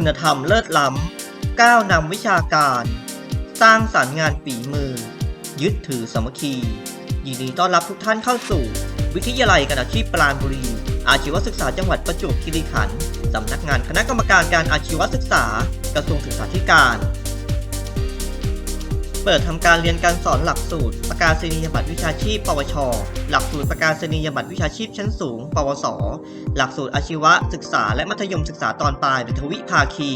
คุณธรรมเลิศล้ำก้าวนำวิชาการ สร้างสรรค์งานฝีมือ ยึดถือสามัคคี ยินดีต้อนรับทุกท่านเข้าสู่ วิทยาลัยการอาชีพปราณบุรี อาชีวศึกษาจังหวัดประจวบคีรีขันธ์สำนักงานคณะกรรมการการอาชีวศึกษา กระทรวงศึกษาธิการ เปิดทำการเรียนการสอนหลักสูตร ประกาศนียบัตรวิชาชีพ ปวช หลักสูตรประกาศนียบัตรวิชาชีพชั้นสูง ปวส หลักสูตรอาชีวศึกษาและมัธยมศึกษาตอนปลายหรือทวิภาคี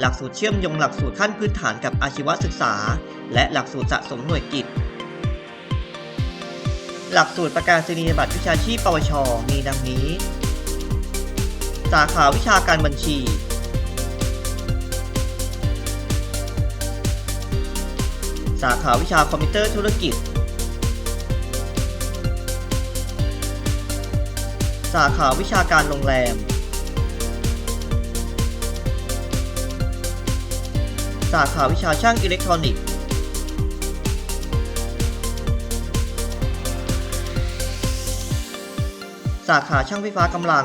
หลักสูตรเชื่อมโยงหลักสูตรขั้นพื้นฐานกับอาชีวศึกษา และหลักสูตรสะสมหน่วยกิจ หลักสูตรประกาศนียบัตรวิชาชีพ ปวช มีดังนี้ สาขาวิชาการบัญชี สาขาวิชาคอมพิวเตอร์ธุรกิจ สาขาวิชาการโรงแรม สาขาวิชาช่างอิเล็กทรอนิกส์ สาขาช่างไฟฟ้ากำลัง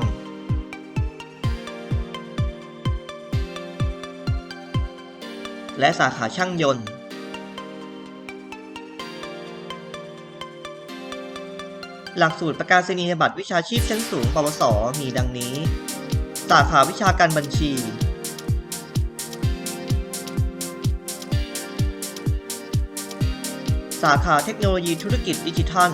และสาขาช่างยนต์ หลักสูตรประกาศนียบัตรวิชาชีพชั้นสูง ปวส มีดังนี้ สาขาวิชาการบัญชี สาขาเทคโนโลยีธุรกิจดิจิทัล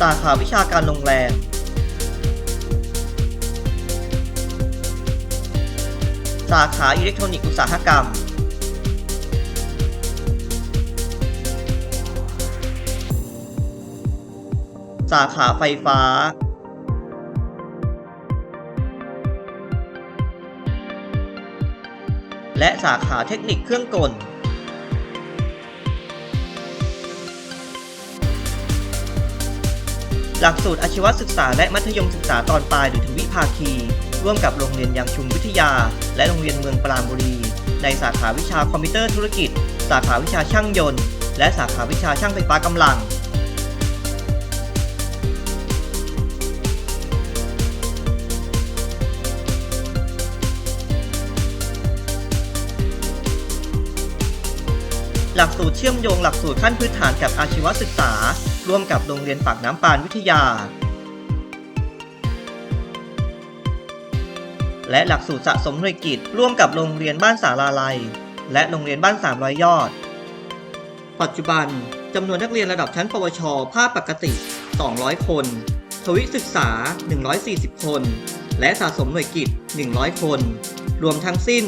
สาขาวิชาการโรงแรม สาขาอิเล็กทรอนิกส์อุตสาหกรรมาขาไฟฟ้าและสาขาเทคนิคเครื่องกล หลักสูตรอาชีวศึกษาและมัธยมศึกษาตอนปลายหรือทวิภาคี ร่วมกับโรงเรียนยางชุมวิทยา และโรงเรียนเมืองปราณบุรี ในสาขาวิชาคอมพิวเตอร์ธุรกิจ สาขาวิชาช่างยนต์ และสาขาวิชาช่างไฟฟ้ากำลัง หลักสูตรเชื่อมโยงหลักสูตรขั้นพื้นฐานกับอาชีวศึกษา ร่วมกับโรงเรียนปากน้ำปานวิทยา และหลักสูตรสะสมหน่วยกิจ ร่วมกับโรงเรียนบ้านสาราลัย และโรงเรียนบ้าน300ยอด ปัจจุบันจำนวนนักเรียนระดับชั้น ปวช ภาคปกติ 200 คน ทวิศึกษา 140 คน และสะสมหน่วยกิจ 100 คน รวมทั้งสิ้น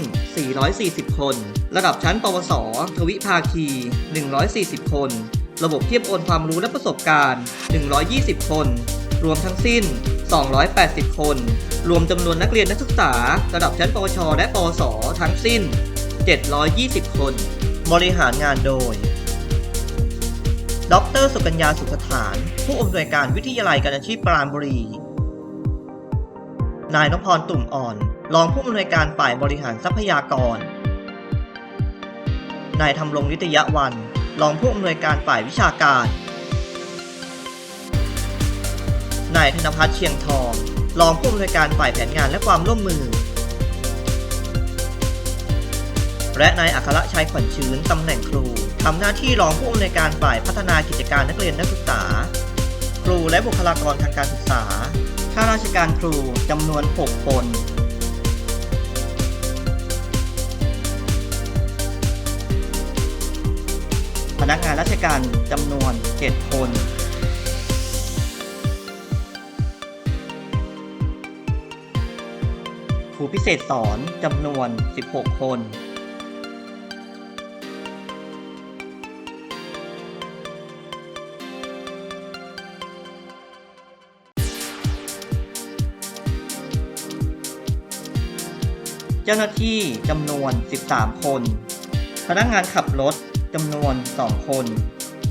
440 คน ระดับชั้น ปวส ทวิภาคี 140 คน ระบบเทียบโอนความรู้และประสบการณ์ 120 คน รวมทั้งสิ้น 280 คน รวมจำนวนนักเรียนนักศึกษา ระดับชั้น ปวช และ ปวส ทั้งสิ้น 720 คน บริหารงานโดย ดร สุกัญญา สุขฐาน ผู้อำนวยการวิทยาลัยการอาชีพปราณบุรี นายนพพรตุ่มอ่อน รองผู้อำนวยการฝ่ายบริหารทรัพยากร นายธำรงนิตยวัน รองผู้อำนวยการฝ่ายวิชาการ นายธนพัฒน์เชียงทอง รองผู้อำนวยการฝ่ายแผนงานและความร่วมมือ และนายอัครชัยขวัญชื้นตำแหน่งครูทำหน้าที่รองผู้อำนวยการฝ่ายพัฒนากิจการนักเรียนนักศึกษา ครูและบุคลากรทางการศึกษาข้าราชการครูจำนวน 6 คน นักงานราชการจำนวน 7 คนครูพิเศษสอนจำนวน 16 คนเจ้าหน้าที่จำนวน 13 คน พนักงานขับรถ จำนวน 2 คน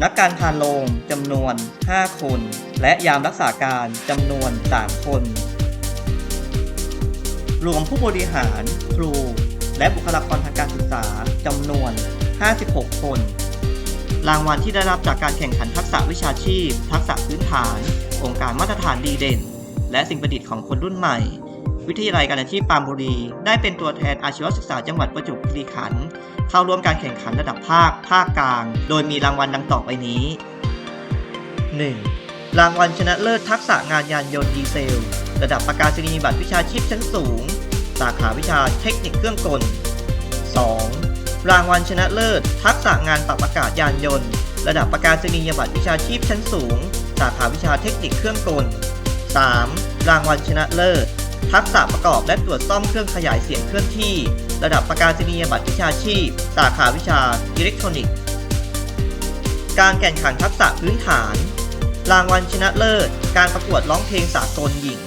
นักการพาโรงจำนวน 5 คน และยามรักษาการจำนวน 3 คน รวมผู้บริหาร ครู และบุคลากรทางการศึกษาจำนวน 56 คน รางวัลที่ได้รับจากการแข่งขันทักษะวิชาชีพ ทักษะพื้นฐาน องค์การมาตรฐานดีเด่น และสิ่งประดิษฐ์ของคนรุ่นใหม่ วิทยาลัยการอาชีพปามบุรี ได้เป็นตัวแทนอาชีวศึกษาจังหวัดประจวบคีรีขันธ์เข้าร่วมการแข่งขันระดับภาค ภาคกลาง โดยมีรางวัลดังต่อไปนี้ 1. รางวัลชนะเลิศทักษะงานยานยนต์ดีเซล ระดับประกาศนียบัตรวิชาชีพชั้นสูง สาขาวิชาเทคนิคเครื่องกล 2. รางวัลชนะเลิศ ทักษะงานปรับอากาศยานยนต์ ระดับประกาศนียบัตรวิชาชีพชั้นสูง สาขาวิชาเทคนิคเครื่องกล 3. รางวัลชนะเลิศ ทักษะประกอบและตรวจซ่อมเครื่องขยายเสียงเคลื่อนที่ ระดับประกาศนียบัตรวิชาชีพ สาขาวิชาอิเล็กทรอนิกส์ การแข่งขันทักษะพื้นฐาน รางวัลชนะเลิศ การประกวดร้องเพลงสากลหญิง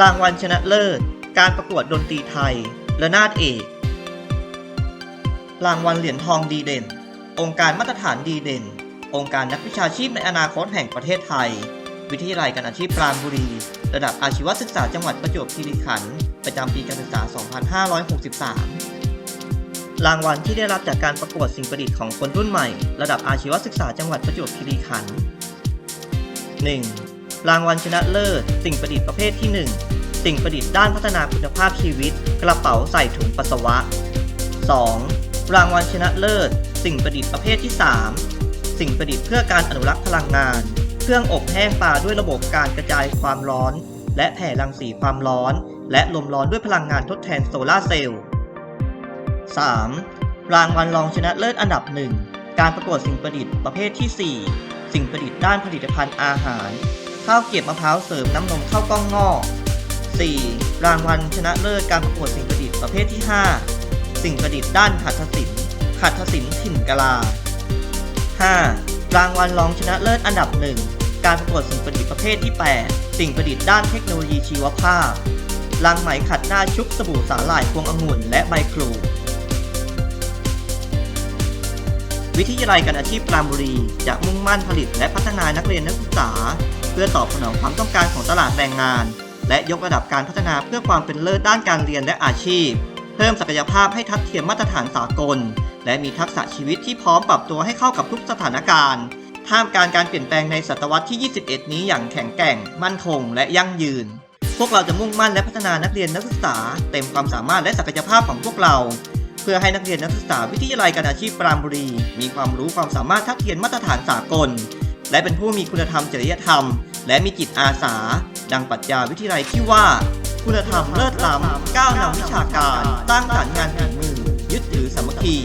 รางวัลชนะเลิศ การประกวดดนตรีไทย ระนาดเอก รางวัลเหรียญทองดีเด่น องค์การมาตรฐานดีเด่น องค์การนักวิชาชีพในอนาคตแห่งประเทศไทย วิทยาลัยการอาชีพปราณบุรี ระดับอาชีวศึกษาจังหวัดประจวบคีรีขันธ์ประจำปีการศึกษา 2563 รางวัลที่ได้รับจากการประกวดสิ่งประดิษฐ์ของคนรุ่นใหม่ ระดับอาชีวศึกษาจังหวัดประจวบคีรีขันธ์ 1. รางวัลชนะเลิศ สิ่งประดิษฐ์ประเภทที่ 1 สิ่งประดิษฐ์ด้านพัฒนาคุณภาพชีวิต กระเป๋าใส่ถุงปัสสาวะ 2. รางวัลชนะเลิศ สิ่งประดิษฐ์ประเภทที่ 3 สิ่งประดิษฐ์เพื่อการอนุรักษ์พลังงาน เครื่องอบแห้งปลาด้วยระบบการกระจายความร้อน และแผ่รังสีความร้อน และลมร้อนด้วยพลังงานทดแทนโซลาเซลล์ 3. รางวัลรองชนะเลิศอันดับหนึ่งการประกวดสิ่งประดิษฐ์ประเภทที่ 4 สิ่งประดิษฐ์ด้านผลิตภัณฑ์อาหาร ข้าวเกรียบมะพร้าวเสริมน้ำนมข้าวกล้องงอก 4. รางวัลชนะเลิศการประกวดสิ่งประดิษฐ์ประเภทที่ 5 สิ่งประดิษฐ์ด้านหัตถศิลป์หัตถศิลป์ถิ่นกะลา 5. รางวัลรองชนะเลิศอันดับหนึ่ง การประกวดสิ่งประดิษฐ์ประเภทที่ 8 สิ่งประดิษฐ์ด้านเทคโนโลยีชีวภาพลังไหมขัดหน้าชุบสบู่สาหร่ายพวงองุ่นและใบครู วิทยาลัยการอาชีพปรามบุรีจะมุ่งมั่นผลิตและพัฒนานักเรียนนักศึกษา เพื่อตอบสนองความต้องการของตลาดแรงงาน และยกระดับการพัฒนาเพื่อความเป็นเลิศด้านการเรียนและอาชีพ เพิ่มศักยภาพให้ทัดเทียมมาตรฐานสากล และมีทักษะชีวิตที่พร้อมปรับตัวให้เข้ากับทุกสถานการณ์ ท่ามกลางการเปลี่ยนแปลงในศตวรรษที่ 21 นี้อย่างแข็งแกร่ง มั่นคง และยั่งยืน พวกเราจะมุ่งมั่นและพัฒนานักเรียนนักศึกษา เต็มความสามารถและศักยภาพของพวกเรา เพื่อให้นักเรียนนักศึกษาวิทยาลัยการอาชีพปรามบุรี มีความรู้ความสามารถทัดเทียมมาตรฐานสากล และเป็นผู้มีคุณธรรมจริยธรรม และมีจิตอาสา ดังปรัชญาวิทยาลัยที่ว่า คุณธรรมเลิศล้ำก้าวนำวิชาการสร้างสรรค์งานฝีมือ ยึดถือสามัคคี